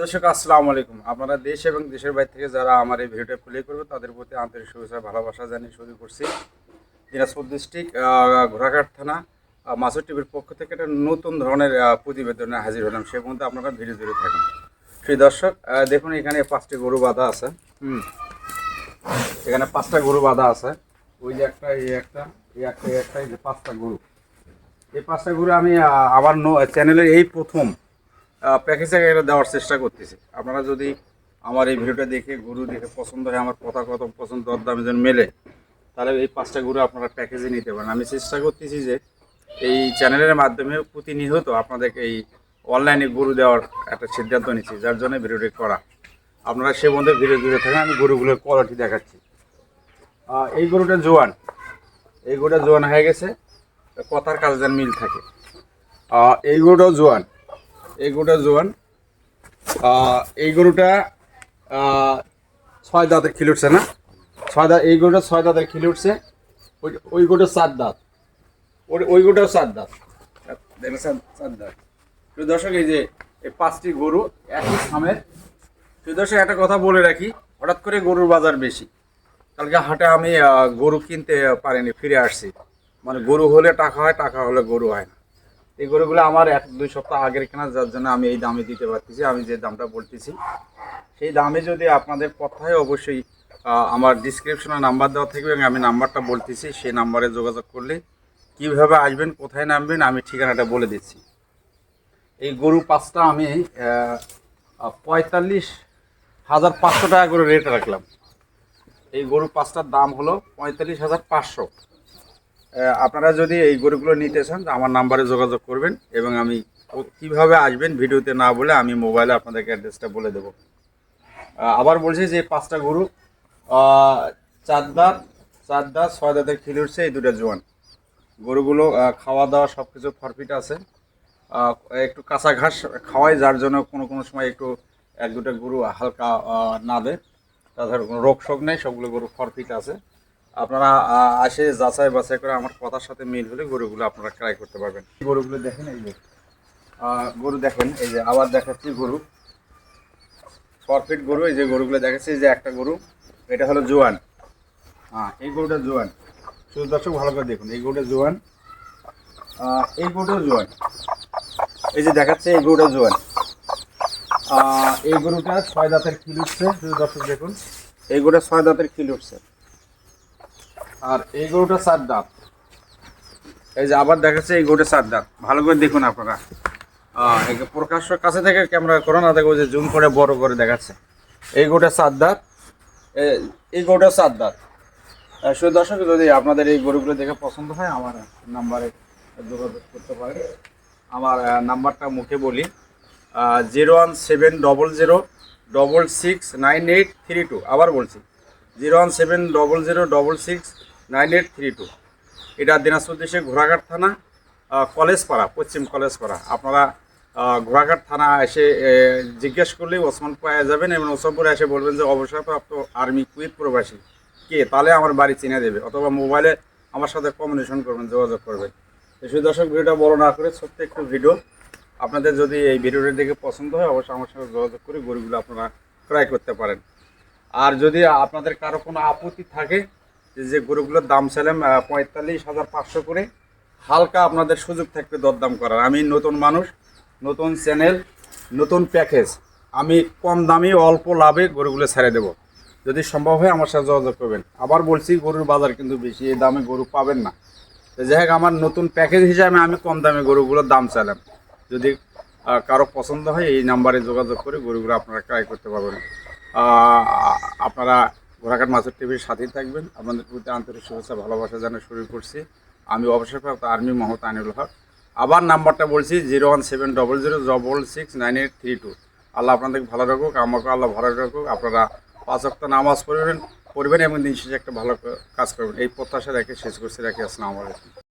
দর্শক, আসসালামু আলাইকুম। আপনারা দেশ এবং দেশের বাইরে থেকে যারা আমার এই ভিডিওটা প্লে করবে, তাদের প্রতি আন্তরিক শুভেচ্ছা ভালোবাসা জানিয়ে শুরু করছি। দিনাজপুর ডিস্ট্রিক্ট ঘোড়াঘাট থানা মাসুর টিভির পক্ষ থেকে একটা নতুন ধরনের প্রতিবেদনে হাজির হলাম। সে মধ্যে আপনারা ভিডিও জুড়ে থাকেন। সেই দর্শক দেখুন, এখানে পাঁচটি গরু বাঁধা আছে। হুম। এখানে পাঁচটা গরু বাঁধা আছে। ওই যে একটা, এই একটা এই একটা এই একটা, এই যে পাঁচটা গরু। এই পাঁচটা গরু আমি আমার চ্যানেলের এই প্রথম প্যাকেজে এটা দেওয়ার চেষ্টা করতেছি। আপনারা যদি আমার এই ভিডিওটা দেখে, গরু দেখে পছন্দ হয়, আমার কথা কত পছন্দ দামে যেন মেলে, তাহলে এই পাঁচটা গরু আপনারা প্যাকেজে নিতে পারেন। আমি চেষ্টা করতেছি যে এই চ্যানেলের মাধ্যমে প্রতিনিয়ত আপনাদেরকে এই অনলাইনে গরু দেওয়ার একটা সিদ্ধান্ত নিচ্ছি, যার জন্য ভিডিওটি করা। আপনারা সে মধ্যে ভিডিও জুড়ে থাকেন, আমি গরুগুলোর কোয়ালিটি দেখাচ্ছি। এই গরুটা জোয়ান। এই গরুটা জোয়ান হয়ে গেছে, কথার কাজ যেন মিল থাকে। এই গরুটাও জোয়ান। এই গরুটা জোয়ান। এই গরুটা ছয় দাঁতের খিল উঠছে না? ছয় দাঁত, এই গরুটা ছয় দাঁতের খিল উঠছে। ওই ওই গরুটা চার দাঁত। ওই ওই গরুটাও চার দাঁত। চার দাঁত। দর্শক, এই যে এই পাঁচটি গরু একই সামের দর্শক, একটা কথা বলে রাখি, হঠাৎ করে গরুর বাজার বেশি। কালকে হাটে আমি গরু কিনতে পারিনি, ফিরে আসছি। মানে গরু হলে টাকা হয়, টাকা হলে গরু হয় না। এই গরুগুলো আমার এক দুই সপ্তাহ আগের কেনা, যার জন্য আমি এই দামে দিতে পারতেছি, আমি যে দামটা বলতেছি। সেই দামে যদি আপনাদের কথায় অবশ্যই আমার ডিসক্রিপশনে নাম্বার দেওয়া থাকবে এবং আমি নাম্বারটা বলতেছি, সেই নাম্বারে যোগাযোগ করলে কীভাবে আসবেন, কোথায় নামবেন, আমি ঠিকানাটা বলে দিচ্ছি। এই গরু পাঁচটা আমি পঁয়তাল্লিশ হাজার পাঁচশো টাকা করে রেট রাখলাম। এই গরু পাঁচটার দাম হলো পঁয়তাল্লিশ হাজার পাঁচশো। আপনারা যদি এই গরুগুলো নিতে চান, আমার নাম্বারে যোগাযোগ করবেন এবং আমি কীভাবে আসবেন ভিডিওতে না বলে আমি মোবাইলে আপনাদেরকে অ্যাড্রেসটা বলে দেবো। আবার বলছি যে পাঁচটা গরু চার দাঁত চার ছয় দাঁতের খিলে উঠছে, এই দুটো জোয়ান। গরুগুলো খাওয়া দাওয়া সব কিছু ফরফিট আছে একটু কাঁচা ঘাস খাওয়াই, যার জন্য কোনো কোনো সময় একটু এক দুটো গরু হালকা না দেয়। তাছাড়া কোনো রোগ শোক নেই, সবগুলো গরু ফরফিট আছে। আপনারা আসে যাচাই বাছাই করে আমার কথার সাথে মিল হলে গরুগুলো আপনারা ক্রাই করতে পারবেন। গরুগুলো দেখেন, এই যে গরু দেখেন, এই যে, আবার দেখাচ্ছি গরু। ফরফিট গরু, এই যে গরুগুলো দেখাচ্ছি যে একটা গরু, এটা হলো জোয়ান। হ্যাঁ এই গরুটা জোয়ান। শুধু দর্শক, ভালো করে দেখুন, এই গরুটা জোয়ান এই গরুটা জোয়ান। এই যে দেখাচ্ছে, এই গরুটা জোয়ান। এই গরুটা ছয় দাঁতের খিল উঠছে, শুধু দর্শক দেখুন। এই গরুটা ছয় দাঁতের খিল উঠছে। আর এই গরুটা চার দাঁত। এই যে আবার দেখাচ্ছে এই গরুটা চার দাঁত। ভালো করে দেখুন আপনারা। প্রকাশ্য কাছে থেকে ক্যামেরা করো না দেখো যে জুম করে বড় করে দেখাচ্ছে। এই গরুটা চার দাঁত। এই গরুটা চার দাঁত। শুধু দর্শক, যদি আপনাদের এই গরুগুলো দেখে পছন্দ হয়, আমার নাম্বারে যোগাযোগ করতে পারেন। আমার নাম্বারটা মুখে বলি। Zero one seven double zero double six nine eight three two. আবার বলছি, zero one seven double zero double six nine eight three two. এটা দিনাজপুর দেশে ঘোড়াঘাট থানা আহ, কলেজপাড়া পশ্চিম কলেজ কলেজপাড়া আপনারা ঘোড়াঘাট থানা এসে জিজ্ঞেস করলে ওসমান পাওয়া যাবেন এবং ওসমানপুরে এসে বলবেন যে অবসরপ্রাপ্ত আর্মি কুইট প্রবাসী কে? তাহলে আমার বাড়ি চিনে দেবে। অথবা মোবাইলে আমার সাথে কমিউনিকেশন করবেন যোগাযোগ করবেন। তো সেই দর্শক ভিডিওটা বড় না করে ছোট্ট একটু ভিডিও। আপনাদের যদি এই ভিডিওটা দেখে পছন্দ হয় অবশ্যই আমার সঙ্গে যোগাযোগ করে গরুগুলো আপনারা ক্রয় করতে পারেন। আর যদি আপনাদের কারও কোনো আপত্তি থাকে যে গরুগুলোর দাম ছিলাম পঁয়তাল্লিশ হাজার পাঁচশো করে। হালকা আপনাদের সুযোগ থাকবে দরদাম করার। আমি নতুন মানুষ, নতুন চ্যানেল নতুন প্যাকেজ আমি কম দামে, অল্প লাভে গরুগুলো ছেড়ে দেবো। যদি সম্ভব হয় আমার সাথে যোগাযোগ করবেন। আবার বলছি, গরুর বাজার কিন্তু বেশি, এই দামে গরু পাবেন না। তো যাই হোক, আমার নতুন প্যাকেজ হিসাবে আমি কম দামে গরুগুলোর দাম চাইলাম। যদি কারও পছন্দ হয়, এই নাম্বারে যোগাযোগ করে গরুগুলো আপনারা ক্রয় করতে পারবেন। আপনারা ঘোড়াঘাট মাছের টিভির সাথেই থাকবেন। আপনাদের প্রতি আন্তরিক শুভেচ্ছা, ভালোবাসা জানিয়ে শুরু করছি। আমি অবসরপ্রাপ্ত আর্মি মহত আনিউল হক। আবার নাম্বারটা বলছি, zero one seven double zero, double six nine eight three two. আল্লাহ আপনাদেরকে ভালো রাখুক, আমাকে আল্লাহ ভালো রাখুক। আপনারা পাঁচ অক্ট নামাজ পড়বেন পড়বেন এবং দিন শেষে একটা ভালো কাজ করবেন। এই প্রত্যাশা রেখে শেষ করছি। রাখি, আসসালামু আলাইকুম।